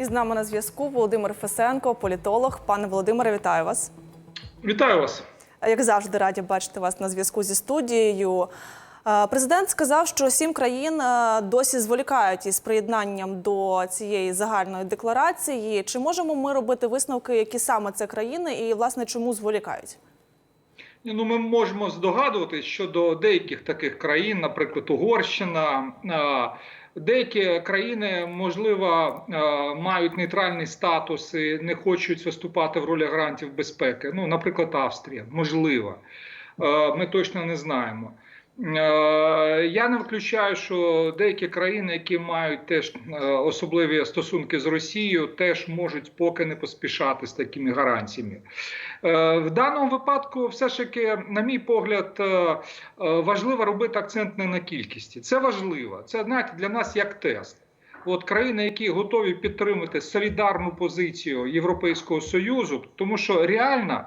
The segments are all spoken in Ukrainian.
І з нами на зв'язку Володимир Фесенко, політолог. Пане Володимире, вітаю вас. Вітаю вас. Як завжди, раді бачити вас на зв'язку зі студією. Президент сказав, що сім країн досі зволікають із приєднанням до цієї загальної декларації. Чи можемо ми робити висновки, які саме це країни, і власне чому зволікають? Ну, ми можемо здогадуватись щодо деяких таких країн, наприклад, Угорщина. Деякі країни, можливо, мають нейтральний статус і не хочуть виступати в ролі гарантів безпеки. Ну, наприклад, Австрія, можливо. Е, Ми точно не знаємо. Е, Я не виключаю, що деякі країни, які мають теж е, особливі стосунки з Росією, теж можуть поки не поспішати з такими гарантіями. Е, В даному випадку, все ж таки, на мій погляд, важливо робити акцент не на кількості. Це важливо. Це знаєте, для нас як тест. От країни, які готові підтримати солідарну позицію Європейського союзу, тому що реально.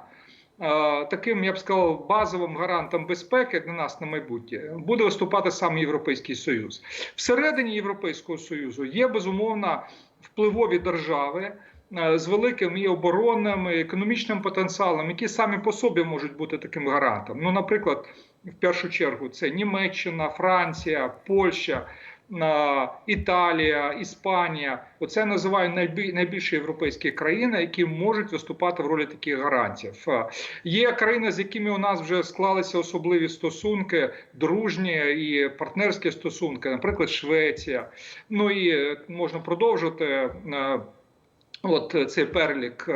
Таким я б сказав базовим гарантом безпеки для нас на майбутнє буде виступати сам Європейський Союз. Всередині Європейського Союзу є безумовно впливові держави е, з великим і оборонним, і економічним потенціалом, які самі по собі можуть бути таким гарантом. Ну, наприклад, в першу чергу це Німеччина, Франція, Польща. Італія, Іспанія, оце я називаю найбільші європейські країни, які можуть виступати в ролі таких гарантів. Е, Є країни, з якими у нас вже склалися особливі стосунки, дружні і партнерські стосунки, наприклад, Швеція. Ну і е, можна продовжити. е, От цей перелік.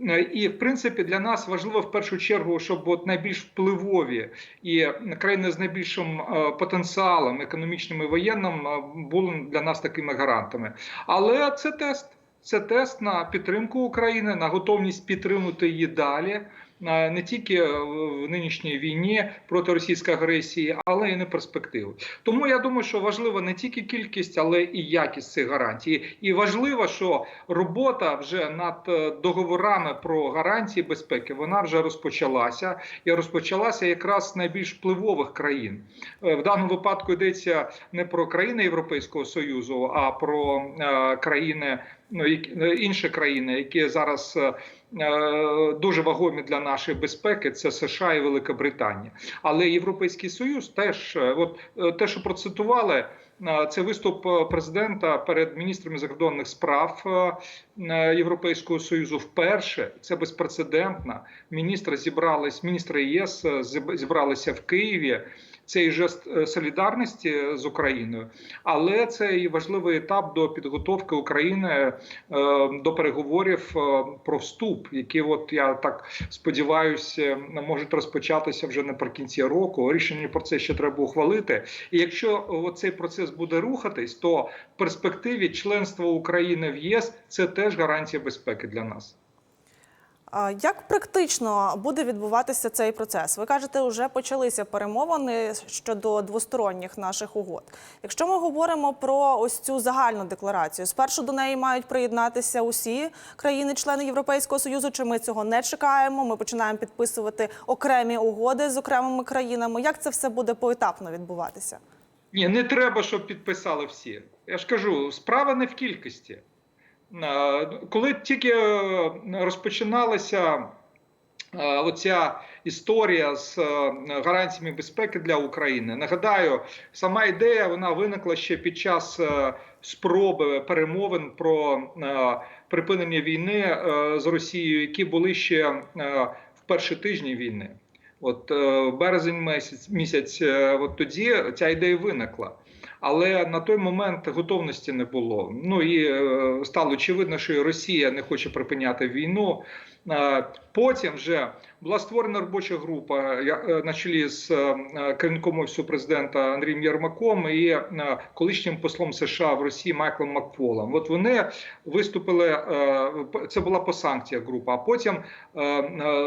Е, І в принципі для нас важливо в першу чергу, щоб от найбільш впливові і країни з найбільшим е, потенціалом економічним і воєнним е, були для нас такими гарантами. Але це тест. Це тест на підтримку України, на готовність підтримати її далі. Е, Не тільки в нинішній війні проти російської агресії, але й на перспективу. Тому я думаю, що важлива не тільки кількість, але і якість цих гарантій. І важливо, що робота вже над е, договорами про гарантії безпеки вона вже розпочалася, і розпочалася якраз з найбільш впливових країн. Е, В даному випадку йдеться не про країни Європейського союзу, а про е, країни. Ну, е, інші країни, які зараз е, е, дуже вагомі для нашої безпеки, це США і Велика Британія. Але Європейський Союз теж, е, от те, що процитували, це виступ президента перед міністрами закордонних справ Європейського Союзу. Вперше це безпрецедентно. Міністри зібрались, міністри ЄС зібралися в Києві. Цей жест е, солідарності з Україною, але це і важливий етап до підготовки України е, до переговорів е, про вступ, які, от я так сподіваюся, можуть розпочатися вже наприкінці року. Рішення про це ще треба ухвалити. І якщо цей процес буде рухатись, то в перспективі членство України в ЄС це теж гарантія безпеки для нас. Як практично буде відбуватися цей процес? Ви кажете, вже почалися перемовини щодо двосторонніх наших угод. Якщо ми говоримо про ось цю загальну декларацію, спершу до неї мають приєднатися усі країни-члени Європейського союзу. Чи ми цього не чекаємо? Ми починаємо підписувати окремі угоди з окремими країнами. Як це все буде поетапно відбуватися? Ні, не треба, щоб підписали всі. Я ж кажу, справа не в кількості. Е, Коли тільки е, розпочиналася е, оця історія з гарантіями безпеки для України, нагадаю, сама ідея вона виникла ще під час спроби перемовин про припинення війни з Росією, які були ще в перші тижні війни. От березень місяць, місяць от тоді ця ідея виникла. Але на той момент готовності не було. Ну і е, стало очевидно, що Росія не хоче припиняти війну. Е, Потім вже була створена робоча група я- е, на чолі з керівником офісу президента Андрієм Єрмаком і колишнім послом США в Росії Майклом Макфолом. От вони виступили. Це була по санкціях група. А потім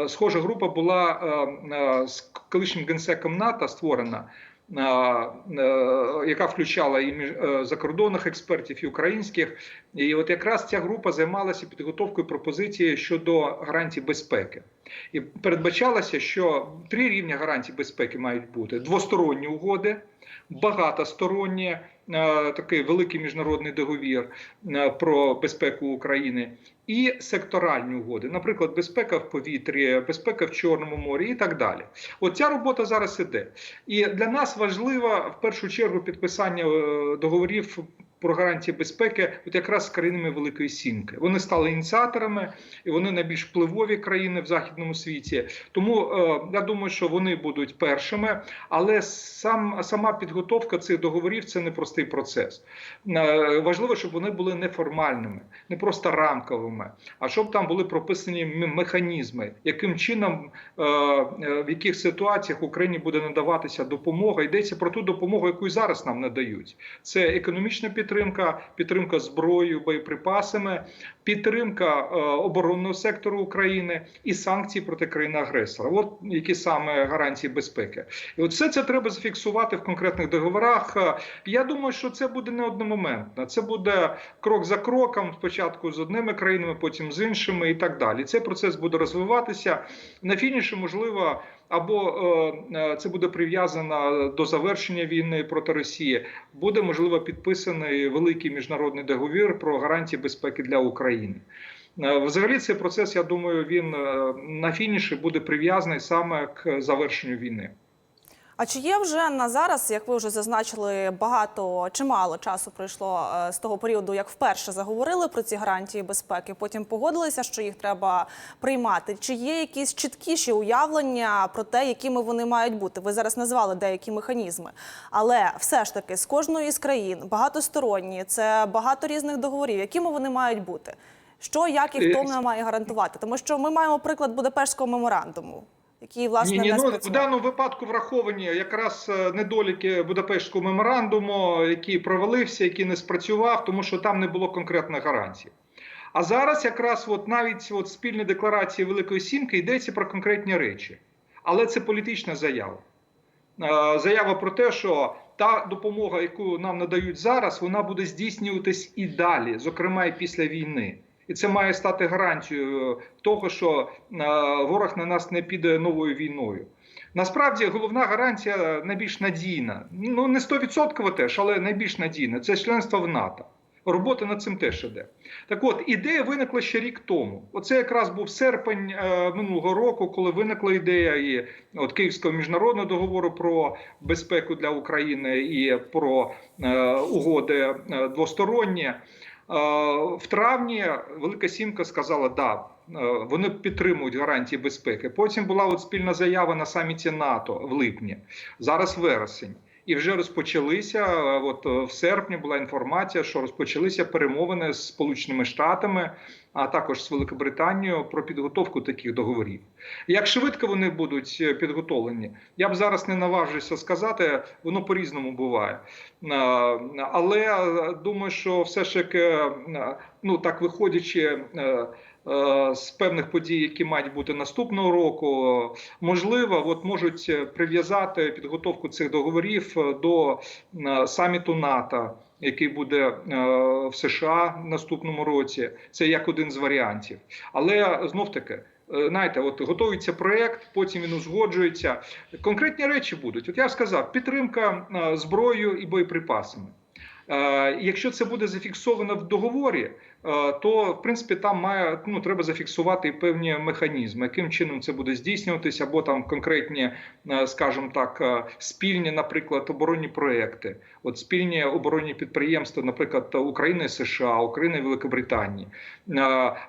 схожа група була з колишнім генсеком НАТО створена. Е, Яка включала і е, закордонних експертів, і українських, і от якраз ця група займалася підготовкою пропозиції щодо гарантій безпеки, і передбачалося, що три рівня гарантій безпеки мають бути: двосторонні угоди, багатосторонні такий великий міжнародний договір е, про безпеку України, і секторальні угоди, наприклад, безпека в повітрі, безпека в Чорному морі і так далі. От ця робота зараз іде. І для нас важливо в першу чергу підписання е, договорів. Про гарантії безпеки, от якраз з країнами Великої Сімки. Вони стали ініціаторами, і вони найбільш впливові країни в західному світі. Тому е, я думаю, що вони будуть першими. Але сам сама підготовка цих договорів це непростий процес. Е, важливо, щоб вони були неформальними, не просто рамковими, а щоб там були прописані механізми, яким чином е, в яких ситуаціях Україні буде надаватися допомога. Йдеться про ту допомогу, яку і зараз нам надають. Це економічна підтримка, підтримка зброєю, боєприпасами, підтримка е, оборонного сектору України і санкції проти країни-агресора. От які саме гарантії безпеки. І от все це треба зафіксувати в конкретних договорах. Е, Я думаю, що це буде не одномоментно. Це буде крок за кроком, спочатку з одними країнами, потім з іншими, і так далі. Цей процес буде розвиватися на фініші, можливо. Або е, е, це буде прив'язано до завершення війни проти Росії, буде можливо підписаний великий міжнародний договір про гарантії безпеки для України. Е, Взагалі, цей процес, я думаю, він на фініші буде прив'язаний саме к завершенню війни. А чи є вже на зараз, як ви вже зазначили, багато чимало часу пройшло е, з того періоду, як вперше заговорили про ці гарантії безпеки, потім погодилися, що їх треба приймати? Чи є якісь чіткіші уявлення про те, якими вони мають бути? Ви зараз назвали деякі механізми, але все ж таки з кожної з країн багатосторонні, це багато різних договорів, якими вони мають бути? Що, як і хто Е, не має гарантувати? Тому що ми маємо приклад Будапештського меморандуму, який власне Ні, ні, ну, в даному випадку враховані якраз е, недоліки Будапештського меморандуму, який провалився, який не спрацював, тому що там не було конкретних гарантій. А зараз якраз от навіть от спільні декларації Великої Сімки йдеться про конкретні речі. Але це політична заява. Е, Заява про те, що та допомога, яку нам надають зараз, вона буде здійснюватись і далі, зокрема і після війни. І це має стати гарантією того, що е, ворог на нас не піде новою війною. Насправді головна гарантія найбільш надійна. Ну не 100% теж, але найбільш надійна це членство в НАТО. Робота над цим теж іде. Так от, ідея виникла ще рік тому. Оце якраз був серпень е, минулого року, коли виникла ідея і от Київського міжнародного договору про безпеку для України і про е, угоди е, двосторонні. Е, в травні Велика Сімка сказала, да, е, вони підтримують гарантії безпеки. Потім була от спільна заява на саміті НАТО в липні, зараз вересень. І вже розпочалися. е, От е, в серпні була інформація, що розпочалися перемовини з Сполученими Штатами, а також з Великобританією про підготовку таких договорів. Як швидко вони будуть е, підготовлені, я б зараз не наважуся сказати, воно по-різному буває. Е, Але думаю, що все ж таки, ну так виходячи. Е, З певних подій, які мають бути наступного року, можливо, от можуть е, прив'язати підготовку цих договорів е, до саміту НАТО, який буде в США в наступному році. Це як один з варіантів. Але знов таки. Знаєте, от готується проект, потім він узгоджується. Конкретні речі будуть. От я сказав, підтримка зброєю і боєприпасами. Якщо це буде зафіксовано в договорі, то в принципі там має ну треба зафіксувати певні механізми, яким чином це буде здійснюватися, або там конкретні, е, скажімо так, е, спільні, наприклад, оборонні проекти, от спільні оборонні підприємства, наприклад, України, США, України, Великобританії, Е,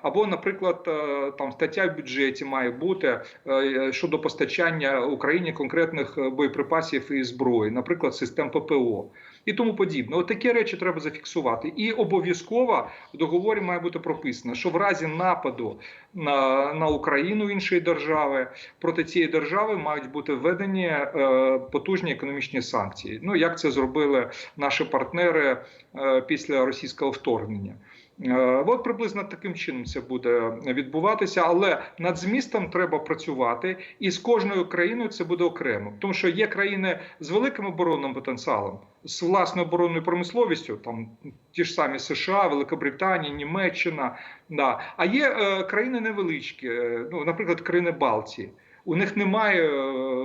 або, наприклад, е, там стаття в бюджеті має бути е, щодо постачання Україні конкретних е, боєприпасів і зброї, наприклад, систем ППО і тому подібне. От такі речі треба зафіксувати. І обов'язково в договорі має бути прописано, що в разі нападу на, на Україну іншої держави проти цієї держави мають бути введені е, потужні економічні санкції. Ну як це зробили наші партнери е, після російського вторгнення. Е, От приблизно таким чином це буде відбуватися, але над змістом треба працювати, і з кожною країною це буде окремо, тому що є країни з великим оборонним потенціалом, з власною оборонною промисловістю, там ті ж самі США, Великобританія, Німеччина, да. а є е, країни невеличкі, е, ну, наприклад, країни Балтії. У них немає е,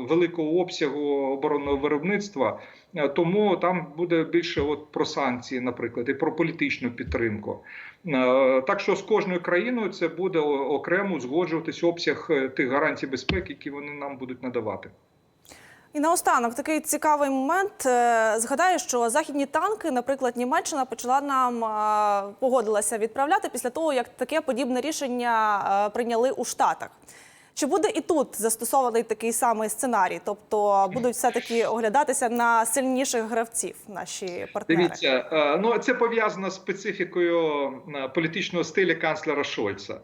великого обсягу оборонного виробництва, е, тому там буде більше от про санкції, наприклад, і про політичну підтримку. Е, Так що з кожною країною це буде окремо узгоджуватись обсяг тих гарантій безпеки, які вони нам будуть надавати. І наостанок такий цікавий момент. Згадаю, що західні танки, наприклад, Німеччина почала нам погодилася відправляти після того, як таке подібне рішення прийняли у Штатах. Чи буде і тут застосований такий самий сценарій? Тобто будуть все таки оглядатися на сильніших гравців наші партнери? Дивіться, е, ну це пов'язано з специфікою е, політичного стилю канцлера Шольца.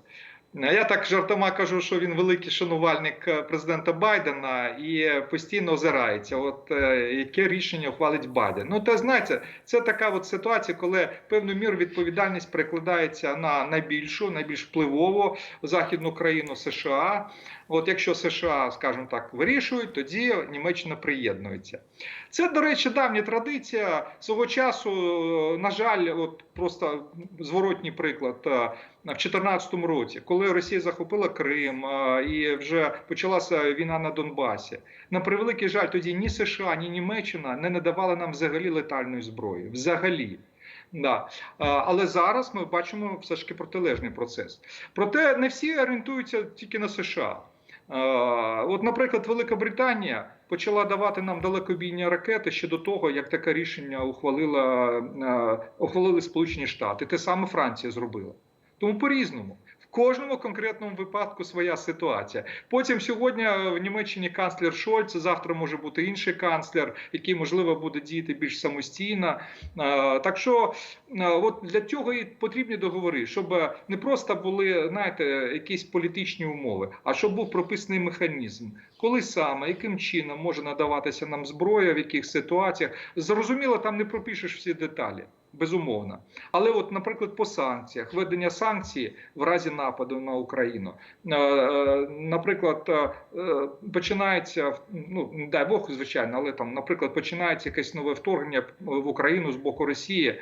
Я так жартома кажу, що він великий шанувальник е, президента Байдена і постійно озирається. От е, яке рішення ухвалить Байден. Ну та знаєте, це така от ситуація, коли певну міру відповідальність перекладається на найбільшу, найбільш впливову західну країну США. От якщо США, скажімо так, вирішують, тоді Німеччина приєднується. Це, до речі, давня традиція свого часу. е, На жаль, от просто зворотній приклад в 2014 році, коли Росія захопила Крим і вже почалася війна на Донбасі. На превеликий жаль, тоді ні США, ні Німеччина не надавали нам взагалі летальної зброї. Взагалі. Да. Але зараз ми бачимо все ж таки протилежний процес. Проте не всі орієнтуються тільки на США. От, наприклад, Велика Британія почала давати нам далекобійні ракети ще до того, як таке рішення ухвалила, ухвалили Сполучені Штати. Те саме Франція зробила. Тому по-різному. В кожному конкретному випадку своя ситуація. Потім сьогодні в Німеччині канцлер Шольц, завтра може бути інший канцлер, який можливо буде діяти більш самостійно. Е, Так що е, от для цього і потрібні договори, щоб не просто були знаєте, якісь політичні умови, а щоб був прописаний механізм, коли саме, яким чином може надаватися нам зброя, в яких ситуаціях. Зрозуміло, там не пропишеш всі деталі. Безумовно, але от, наприклад, по санкціях, введення санкцій в разі нападу на Україну, Е, е, наприклад, е, починається ну не дай Бог, звичайно, але там, наприклад, починається якесь нове вторгнення в Україну з боку Росії.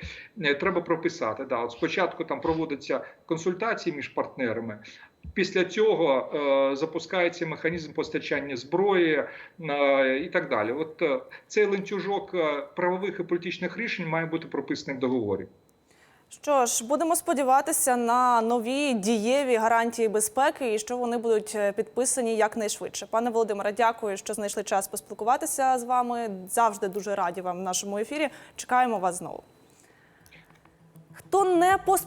Треба прописати. Да, от спочатку там проводяться консультації між партнерами. Після цього е, запускається механізм постачання зброї е, і так далі. От е, цей ланцюжок е, правових і політичних рішень має бути прописаний в договорі. Що ж, будемо сподіватися на нові дієві гарантії безпеки і що вони будуть е, підписані якнайшвидше. Пане Володимире, дякую, що знайшли час поспілкуватися з вами. Завжди дуже раді вам в нашому ефірі. Чекаємо вас знову. Хто не пос...